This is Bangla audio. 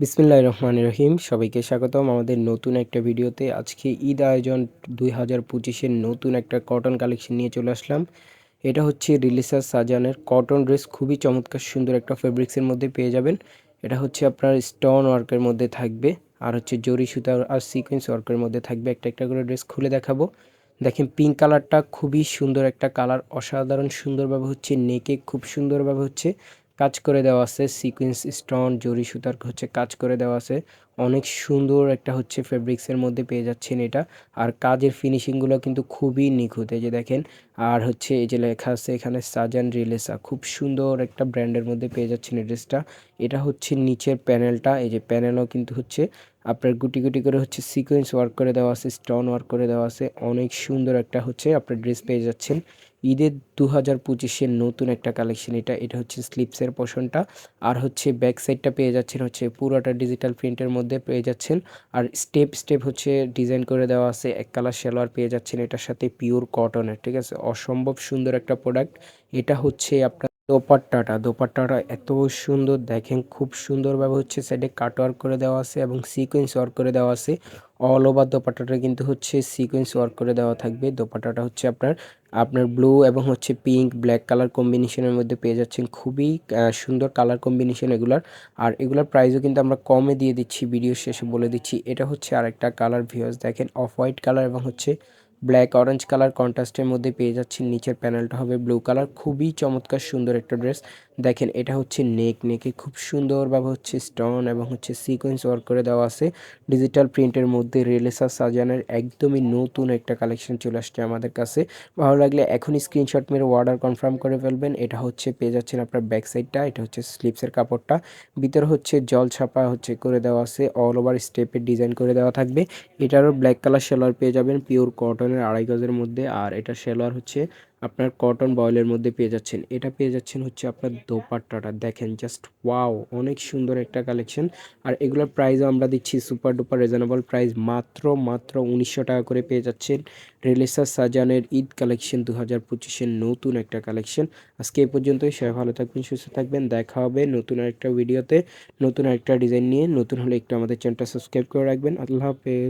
বিসমিল্লাহ রহমান রহিম। সবাইকে স্বাগতম আমাদের নতুন একটা ভিডিওতে। আজকে ঈদ আয়োজন দুই হাজার পঁচিশের নতুন একটা কটন কালেকশন নিয়ে চলে আসলাম। এটা হচ্ছে রিলিসার সাজানের কটন ড্রেস খুবই চমৎকার, সুন্দর একটা ফেব্রিক্সের মধ্যে পেয়ে যাবেন। এটা হচ্ছে আপনার স্টোন ওয়ার্কের মধ্যে থাকবে। আর হচ্ছে জরি সুতা আর সিকোয়েন্স ওয়ার্কের মধ্যে থাকবে। একটা একটা করে ড্রেস খুলে দেখাবো। দেখেন পিঙ্ক কালারটা খুবই সুন্দর একটা কালার অসাধারণ সুন্দরভাবে হচ্ছে নেকে খুব সুন্দরভাবে হচ্ছে। কাজ করে দেওয়া আছে। সিকুয়েন্স স্টোন জরি সুতার হচ্ছে কাজ করে দেওয়া আছে। অনেক সুন্দর একটা হচ্ছে ফেব্রিক্সের মধ্যে পেয়ে যাচ্ছেন এটা। আর কাজের ফিনিশিংগুলো কিন্তু খুবই নিখুঁত, এই যে দেখেন। আর হচ্ছে এই যে লেখা আছে এখানে সাজান রিলেসা খুব সুন্দর একটা ব্র্যান্ডের মধ্যে পেয়ে যাচ্ছেন এই ড্রেসটা এটা হচ্ছে নিচের প্যানেলটা এই যে প্যানেলও কিন্তু হচ্ছে আপনার গুটি গুটি করে হচ্ছে সিকোয়েন্স ওয়ার্ক করে দেওয়া আছে স্টোন ওয়ার্ক করে দেওয়া আছে। অনেক সুন্দর একটা হচ্ছে আপনার ড্রেস পেয়ে যাচ্ছেন। ঈদের দু হাজার পঁচিশের নতুন একটা কালেকশন এটা এটা হচ্ছে স্লিপসের পোষণটা। আর হচ্ছে ব্যাক সাইডটা পেয়ে যাচ্ছেন হচ্ছে পুরোটা ডিজিটাল প্রিন্টের মধ্যে পেয়ে যাচ্ছেন। আর স্টেপ স্টেপ হচ্ছে ডিজাইন করে দেওয়া আছে, এক কালার সালোয়ার পেয়ে যাচ্ছেন এটার সাথে পিওর কটনের ঠিক আছে? অসম্ভব সুন্দর একটা প্রোডাক্ট এটা হচ্ছে আপনার দোপাট্টাটা দোপাট্টাটা এত সুন্দর দেখেন, খুব সুন্দরভাবে হচ্ছে সাইডে কাট ওয়ার্ক করে দেওয়া আছে এবং সিকোয়েন্স ওয়ার্ক করে দেওয়া আছে। অল ওভার দোপাট্টাটা কিন্তু হচ্ছে সিকোয়েন্স ওয়ার্ক করে দেওয়া থাকবে। দোপাট্টাটা হচ্ছে আপনার আপনার ব্লু এবং হচ্ছে পিঙ্ক ব্ল্যাক কালার কম্বিনেশনের মধ্যে পেয়ে যাচ্ছেন। খুবই সুন্দর কালার কম্বিনেশন এগুলার। আর এগুলার প্রাইসও কিন্তু আমরা কমে দিয়ে দিচ্ছি ভিডিও শেষে বলে দিচ্ছি। এটা হচ্ছে আরেকটা কালার ভিউস দেখেন অফ হোয়াইট কালার এবং হচ্ছে ব্ল্যাক অরেঞ্জ কালার কন্ট্রাস্টের মধ্যে পেয়ে যাচ্ছেন। নিচের প্যানেলটা হবে ব্লু কালার খুবই চমৎকার, সুন্দর একটা ড্রেস দেখেন, এটা হচ্ছে নেক নেকে খুব সুন্দরভাবে হচ্ছে স্টোন এবং হচ্ছে সিকোয়েন্স ওয়ার্ক করে দেওয়া আছে। ডিজিটাল প্রিন্টের মধ্যে রেলেসা সাজানের একদমই নতুন একটা কালেকশন চলে আসছে আমাদের কাছে। ভালো লাগলে এখনই স্ক্রিনশট মেরে অর্ডার কনফার্ম করে ফেলবেন। এটা হচ্ছে, পেয়ে যাচ্ছেন আপনার ব্যাক সাইডটা এটা হচ্ছে স্লিপসের কাপড়টা। ভিতরে হচ্ছে জল ছাপা হচ্ছে করে দেওয়া আছে। অল ওভার স্টেপের ডিজাইন করে দেওয়া থাকবে। এটারও ব্ল্যাক কালার সেলার পেয়ে যাবেন। পিওর কটনের আড়াই গজের মধ্যে, আর এটা সেলার হচ্ছে আপনার কটন বয়েলের মধ্যে পেয়ে যাচ্ছেন। এটা পেয়ে যাচ্ছেন হচ্ছে আপনার দোপাট্টাটা। দেখেন জাস্ট ওয়াও অনেক সুন্দর একটা কালেকশন আর এগুলোর প্রাইসও আমরা দিচ্ছি সুপার ডুপার রিজনেবল প্রাইস মাত্র মাত্র উনিশশো টাকা করে পেয়ে যাচ্ছেন। রেলেসা সাজানের ঈদ কালেকশন দু হাজার পঁচিশের নতুন একটা কালেকশন আজকে এ পর্যন্তই, সবাই ভালো থাকবেন, সুস্থ থাকবেন। দেখা হবে নতুন একটা ভিডিওতে নতুন একটা ডিজাইন নিয়ে, নতুন হলে একটু আমাদের চ্যানেলটা সাবস্ক্রাইব করে রাখবেন। আল্লাহ হাফেজ।